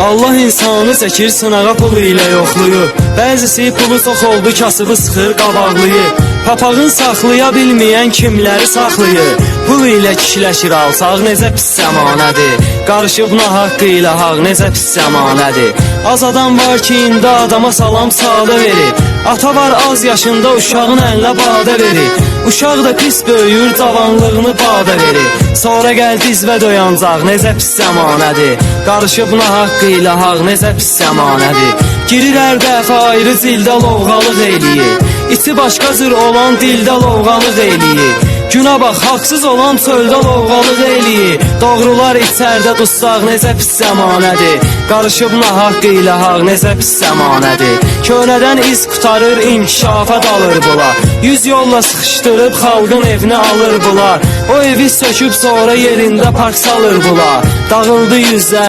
Allah insanı çəkir sınağa pulu ilə yoxluyur Bəzisi pulu çox oldu kasıbı sıxır qabaqlayır Papağın saxlaya bilməyən kimləri saxlayır? Pul ilə kişiləşir alsaq necə pis zəmanədir Qarışıb haqqı ilə haq necə pis zəmanədir Az adam var ki indi adama salam sadə verir. Ata var az yaşında uşağın əlinə badə verir. Uşaq da pis böyüyür cavanlığını badə verir. Sonra gəl dizvə doyancaq necə pis zəmanədir Qarışıb haqqı ilə haq necə pis zəmanədir Girir hər dəfə ayrı zildə lovğalıq eləyir İçi başqa cür olan dildə lovğalıq eləyir Günə bax, haqsız olan çöldə lovğalıq eləyir Doğrular içərdə dussaq necə pis zəmanədir. Qarışıb haqqı ilə haq necə pis zəmanədir. Könədən iz qutarır, inkişafa dalır bunlar Yüz yolla sıxışdırıb xalqın evini alır bunlar O evi söküb sonra yerində park salır bunlar Dağıldı yüzlər